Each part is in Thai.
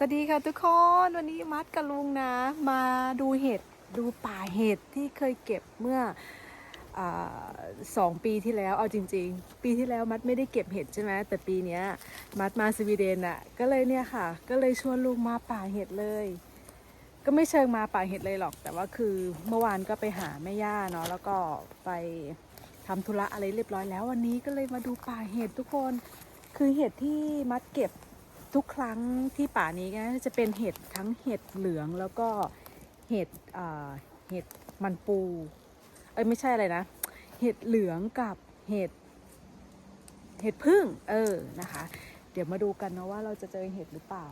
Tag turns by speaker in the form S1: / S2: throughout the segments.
S1: สวัสดีค่ะทุกคนวันนี้มัดกับลุงนะ มาดูเห็ดดูป่าเห็ดที่เคยเก็บเมื่ออสองปีที่แล้วเอาจริง ๆ ปีที่แล้วมัดไม่ได้เก็บเห็ดใช่ไหมแต่ปีนี้มัดมาสวีเดนอะ่ะก็เลยเนี่ยค่ะ ก็เลยชวนลุงมาป่าเห็ดเลย ก็ไม่เชิงมาป่าเห็ดเลยหรอก แต่ว่าคือเมื่อวานก็ไปหาแม่ย่าเนาะแล้วก็ไปทำธุระอะไรเรียบร้อยแล้ววันนี้ก็เลยมาดูป่าเห็ดทุกคนคือเห็ดที่มัดเก็บ ทุกครั้งที่ป่านี้นะจะเป็นเห็ดทั้งเห็ดเหลืองแล้วก็เห็ดเห็ดมันปู เอ้ยไม่ใช่อะไรนะ เห็ดเหลืองกับเห็ดเห็ดพึ่งเออนะคะ เดี๋ยวมาดูกันนะว่าเราจะเจอเห็ดหรือเปล่า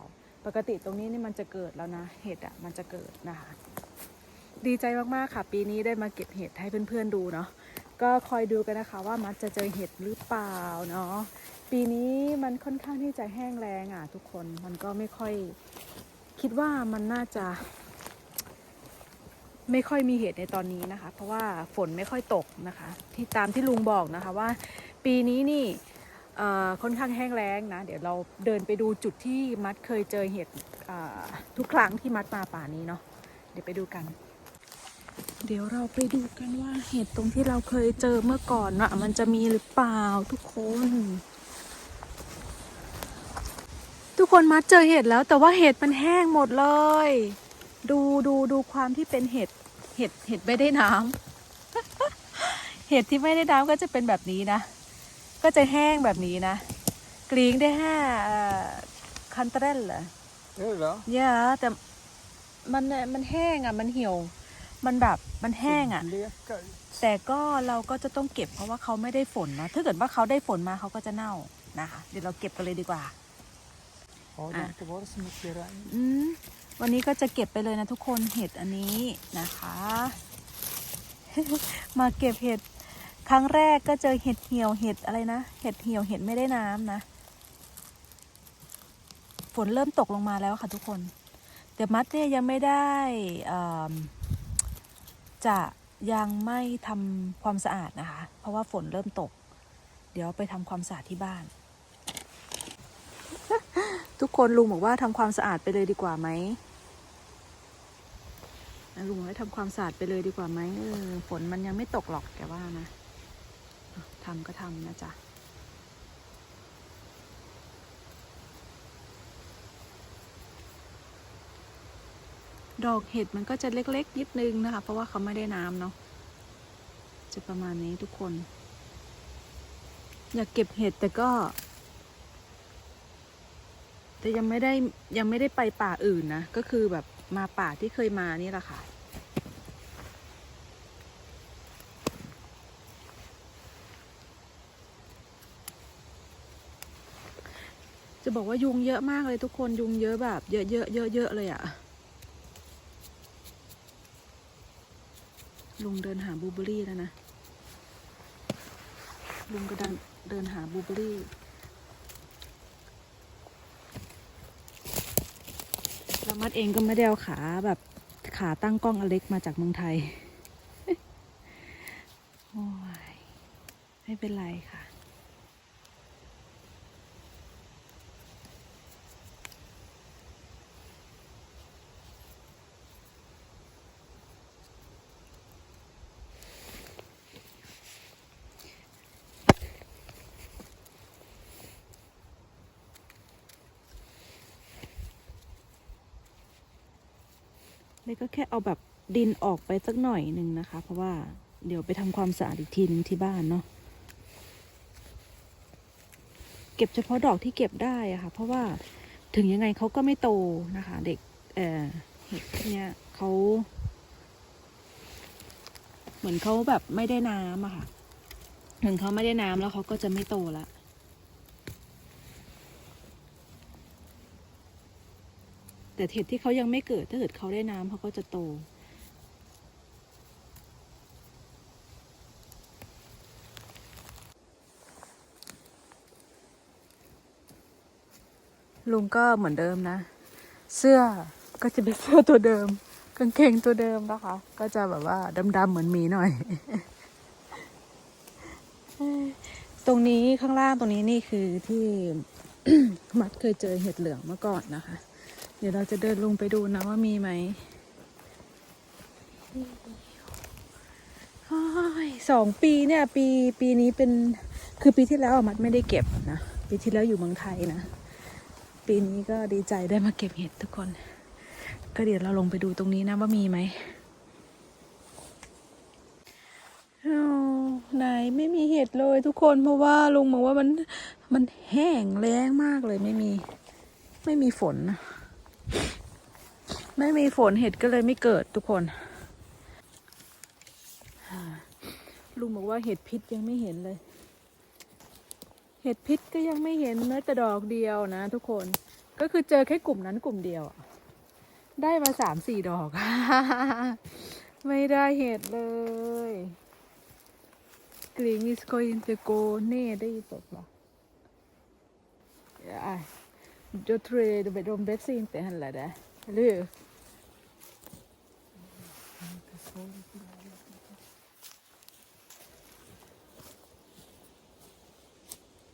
S1: ปกติตรงนี้นี่มันจะเกิดแล้วนะ เห็ดอะมันจะเกิดนะคะ ดีใจมากๆค่ะ ปีนี้ได้มาเก็บเห็ดให้เพื่อนๆดูเนาะก็คอยดูกันนะคะว่ามัดจะเจอเห็ดหรือเปล่าเนาะ ปีนี้มันค่อนข้างที่จะแห้งแล้งอะทุกคนมันก็ไม่ค่อยคิดว่ามันน่าจะ ไม่ค่อยมีเหตุในตอนนี้นะคะ เพราะว่าฝนไม่ค่อยตกนะคะ ที่ตามที่ลุงบอกนะคะว่า ปีนี้นี่ค่อนข้างแห้งแล้งนะเดี๋ยวเราเดินไปดูจุดที่มัดเคยเจอเห็ดทุกครั้งที่มัดมาป่านี้เนาะเดี๋ยวไปดูกัน เดี๋ยวเราไปดูกันว่าเห็ดตรงที่เราเคยเจอเมื่อก่อนอะมันจะมีหรือเปล่าทุกคน กคนมัดเจอเห็ดแล้ว แต่ว่าเห็ดมันแห้งหมดเลย ดูดูดูความที่เป็นเห็ดเห็ดเห็ดไม่ได้น้ำเห็ดที่ไม่ได้น้ำก็จะเป็นแบบนี้นะ ก็จะแห้งแบบนี้นะ กรีงได้แห้คันเตรลเหรอ
S2: Är det det?
S1: เยอะแต่มันมันแห้งอะ มันเหี่ยว มันแบบมันแห้งอะ
S2: Blekar.
S1: แต่ก็เราก็จะต้องเก็บเพราะว่าเขาไม่ได้ฝนนะ ถ้าเกิดว่าเขาได้ฝนมาเขาก็จะเน่านะคะ เดี๋ยวเราเก็บกันเลยดีกว่า
S2: Har det
S1: Ah.
S2: inte varit så mycket regn?
S1: อืมวันนี้ก็จะเก็บไปเลยนะทุกคนเห็ดอันนี้นะคะ มาเก็บเห็ดครั้งแรกก็เจอเห็ดเหี่ยวเห็ดอะไรนะเห็ดเหี่ยวเห็ดไม่ได้น้ำนะฝนเริ่มตกลงมาแล้วค่ะทุกคน แต่มัดเนี่ยยังไม่ได้จะยังไม่ทำความสะอาดนะคะ เพราะว่าฝนเริ่มตก เดี๋ยวไปทำความสะอาดที่บ้าน ทุกคนลุงบอกว่าทำความสะอาดไปเลยดีกว่าไหมลุงให้ทำความสะอาดไปเลยดีกว่าไหมเออฝนมันยังไม่ตกหรอกแกว่านะอะทำก็ทำนะจ๊ะดอกเห็ดมันก็จะเล็กๆนิดนึงนะคะ เพราะว่าเขาไม่ได้น้ำเนาะจะประมาณนี้ทุกคน อยากเก็บเห็ดแต่ก็ แต่ยังไม่ได้ยังไม่ได้ไปป่าอื่นนะ ก็คือแบบมาป่าที่เคยมานี่แหละค่ะ จะบอกว่ายุงเยอะมากเลยทุกคนยุงเยอะแบบ เยอะเยอะเยอะเยอะเลยอะลุงเดินหาบูเบอรี่แล้วนะ ลุงก็เดินเดินหาบูเบอรี่ แล้ว มัดเองก็ไม่ได้เอาขาแบบขาตั้งกล้องอเล็กมาจากเมืองไทย โอ้ย ไม่เป็นไรค่ะ เลยก็แค่เอาแบบดินออกไปสักหน่อยหนึ่งนะคะ เพราะว่าเดี๋ยวไปทำความสะอาดอีกทีนึงที่บ้านเนาะเก็บเฉพาะดอกที่เก็บได้อะค่ะ เพราะว่าถึงยังไงเขาก็ไม่โตนะคะ เด็กเออเห็ดเนี้ยเขาเหมือนเขาแบบไม่ได้น้ำอะค่ะ ถึงเขาไม่ได้น้ำแล้วเขาก็จะไม่โตละ แต่เห็ดที่เขายังไม่เกิดถ้าเกิดเขาได้น้ำเขาก็จะโต ลุงก็เหมือนเดิมนะ เสื้อก็จะเป็นเสื้อตัวเดิม กางเกงตัวเดิมนะคะ ก็จะแบบว่าดำๆเหมือนหมีหน่อย ตรงนี้ข้างล่างตรงนี้นี่คือที่มัดเคยเจอเห็ดเหลืองมาก่อนนะคะ เดี๋ยวเราจะเดินลงไปดูนะว่ามีไหมสองปีเนี่ย ปีปีนี้เป็นคือปีที่แล้วมัดไม่ได้เก็บนะปีที่แล้วอยู่เมืองไทยนะปีนี้ก็ดีใจได้มาเก็บเห็ดทุกคน ก็เดี๋ยวเราลงไปดูตรงนี้นะว่ามีไหมไหนไม่มีเห็ดเลยทุกคนเพราะว่าลุงบอกว่ามันมันแห้งแล้งมากเลยไม่มี ไม่มีฝนนะ ไม่มีฝนเห็ดก็เลยไม่เกิดทุกคนลุงบอกว่าเห็ดพิษยังไม่เห็นเลย เห็ดพิษก็ยังไม่เห็นแม้แต่ดอกเดียวนะ ทุกคนก็คือเจอแค่กลุ่มนั้นกลุ่มเดียวอะได้มาสามสี่ดอก ไม่ได้เห็ดเลยกรีมิสโกอินเตโกเน่ได้ตกหรอไอ้จดเทรดไปโด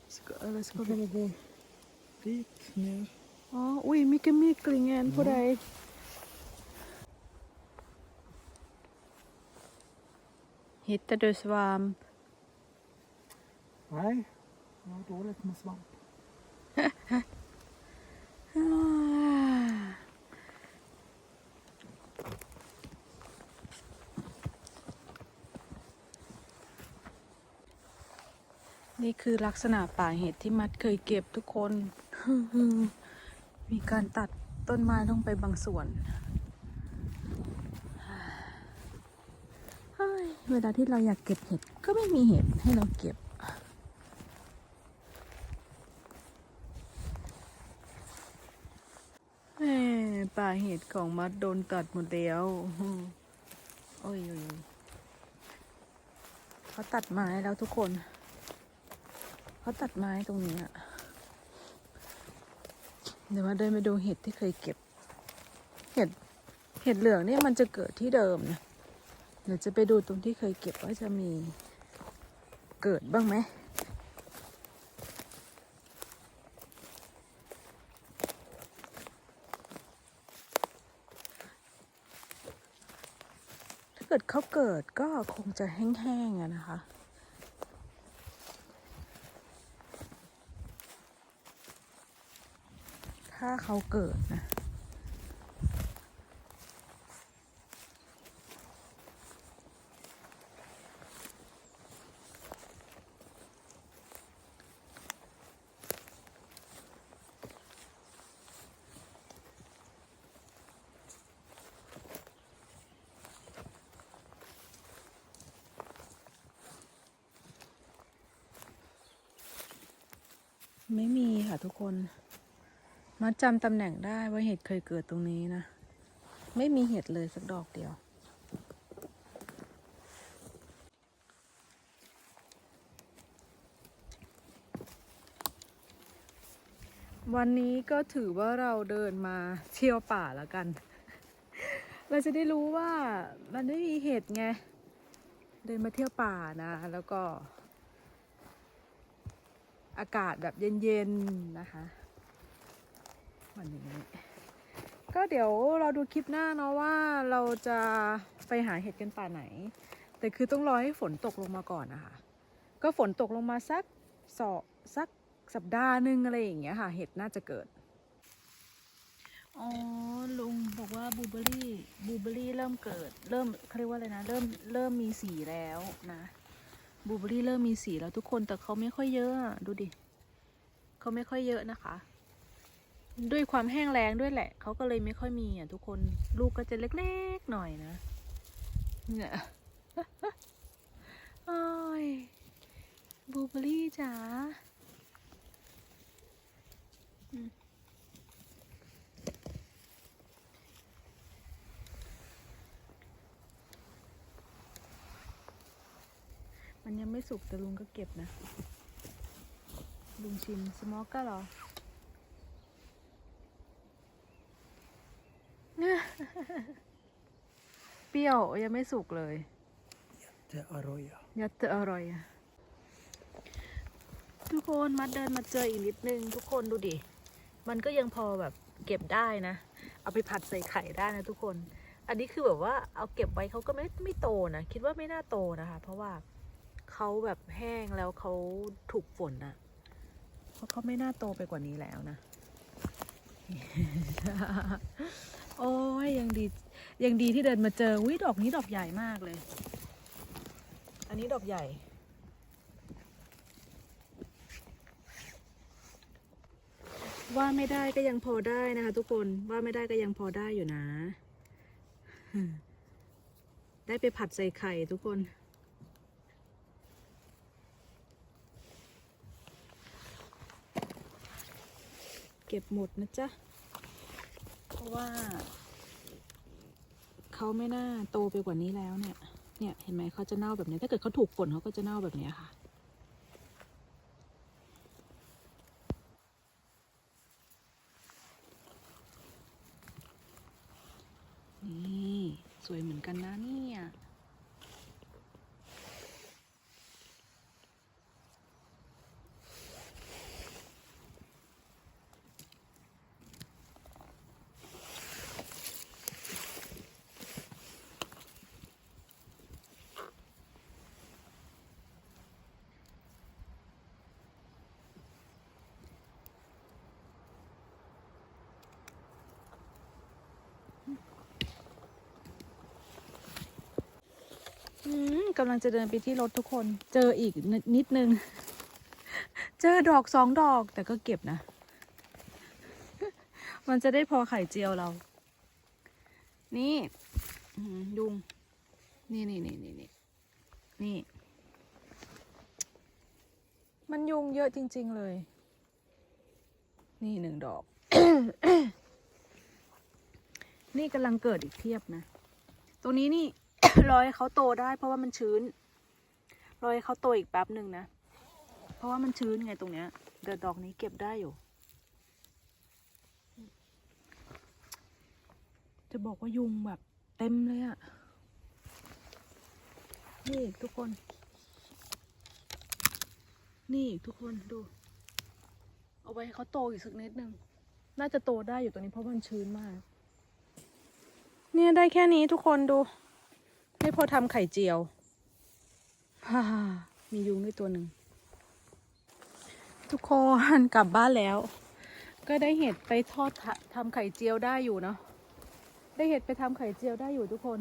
S1: Ska, eller ska vi...
S2: gå dit ner?
S1: Ja, oj, mycket myklingen på dig. Hittar du svamp?
S2: Nej, jag har dåligt med svamp.
S1: นี่คือลักษณะป่าเห็ดที่มัดเคยเก็บทุกคน มีการตัดต้นไม้ลงไปบางส่วน เวลาที่เราอยากเก็บเห็ดก็ไม่มีเห็ดให้เราเก็บแหมป่าเห็ดของมัดโดนตัดหมดแล้วโอ้ยเขาตัดไม้แล้วทุกคน เขาตัดไม้ตรงนี้อะเดี๋ยวมาเดินไปดูเห็ดที่เคยเก็บ เห็ด เห็ดเหลืองเนี่ยมันจะเกิดที่เดิมนะ เดี๋ยวจะไปดูตรงที่เคยเก็บว่าจะมีเกิดบ้างไหมถ้าเกิดเขาเกิดก็คงจะแห้งๆอะนะคะ ถ้าเขาเกิดนะ ไม่มีค่ะทุกคน มาจำตำแหน่งได้ว่าเห็ดเคยเกิดตรงนี้นะ ไม่มีเห็ดเลยสักดอกเดียว วันนี้ก็ถือว่าเราเดินมาเที่ยวป่าแล้วกัน เราจะได้รู้ว่ามันไม่มีเห็ดไง เดินมาเที่ยวป่านะ แล้วก็ อากาศแบบเย็นๆนะคะ วันนี้ ก็เดี๋ยวเราดูคลิปหน้าเนาะว่าเราจะไปหาเห็ดกันป่าไหน แต่คือต้องรอให้ฝนตกลงมาก่อนนะคะก็ฝนตกลงมาสักสอสักสัปดาห์หนึ่งอะไรอย่างเงี้ยค่ะ เห็ดน่าจะเกิด อ๋อ ลุงบอกว่าบูเบอรี่บูเบอรี่เริ่มเกิด เริ่มเขาเรียกว่าอะไรนะ เริ่มเริ่มมีสีแล้วนะบูเบอรี่เริ่มมีสีแล้วทุกคนแต่เขาไม่ค่อยเยอะ ดูดิเขาไม่ค่อยเยอะนะคะ ด้วยความแห้งแล้งด้วยแหละ เขาก็เลยไม่ค่อยมีอะทุกคน ลูกก็จะเล็กๆหน่อยนะ เนี่ยโอ้ยบลูเบอรี่จ๋ามมันยังไม่สุกแต่ลุงก็เก็บนะ ลุงชิมสมอกก็หรอ เปรี้ยวยังไม่สุกเลย
S2: Det är Aroya.
S1: ยัดเตออร่อยอะทุกคนมัดเดินมาเจออีกนิดนึง ทุกคนดูดิ มันก็ยังพอแบบเก็บได้นะ เอาไปผัดใส่ไข่ได้นะทุกคน อันนี้คือแบบว่าเอาเก็บไว้เขาก็ไม่ไม่โตนะ คิดว่าไม่น่าโตนะคะ เพราะว่าเขาแบบแห้งแล้วเขาถูกฝนนะเพราะเขาไม่น่าโตไปกว่านี้แล้วนะ โอ้ยยังดี ยังดีที่เดินมาเจอวิดอกนี้ดอกใหญ่มากเลย อันนี้ดอกใหญ่ ว่าไม่ได้ก็ยังพอได้นะคะ ทุกคนว่าไม่ได้ก็ยังพอได้อยู่นะ ได้ไปผัดใส่ไข่ทุกคนเก็บหมดนะจ๊ะ เพราะว่า เขาไม่น่าโตไปกว่านี้แล้วเนี่ย เนี่ยเห็นไหมเขาจะเน่าแบบนี้ ถ้าเกิดเขาถูกฝนเขาก็จะเน่าแบบนี้ค่ะ นี่ สวยเหมือนกันนะเนี่ย อืม กำลังจะเดินไปที่รถทุกคน เจออีกนิดนิดนึง เจอดอกสองดอกแต่ก็เก็บนะ มันจะได้พอไข่เจียวเรา นี่ยุง นี่นี่นี่นี่นี่นี่ มันยุงเยอะจริง ๆเลย นี่หนึ่งดอก นี่กำลังเกิดอีกเทียบนะ ตรงนี้นี่ รอให้เขาโตได้ เพราะว่ามันชื้น รอให้เขาโตอีกแป๊บหนึ่งนะ เพราะว่ามันชื้นไงตรงเนี้ยเดี๋ยวดอกนี้เก็บได้อยู่ จะบอกว่ายุงแบบเต็มเลยอะนี่อีกทุกคน นี่อีกทุกคนดู เอาไว้ให้เขาโตอีกสักนิดนึง น่าจะโตได้อยู่ตรงนี้เพราะมันชื้นมาก เนี่ยได้แค่นี้ทุกคนดู ไม่พอทำไข่เจียวฮ่ามียุงด้วยตัวหนึ่ง ทุกคนกลับบ้านแล้ว ก็ได้เห็ดไปทอดทะทำไข่เจียวได้อยู่เนาะได้เห็ดไปทำไข่เจียวได้อยู่ทุกคน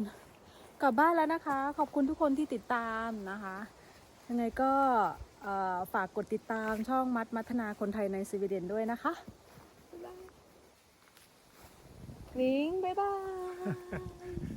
S1: กลับบ้านแล้วนะคะ ขอบคุณทุกคนที่ติดตามนะคะ ยังไงก็เอ่อฝากกดติดตามช่องมัดมัฒนาคนไทยในสวีเดนด้วยนะคะลิงบ๊ายบาย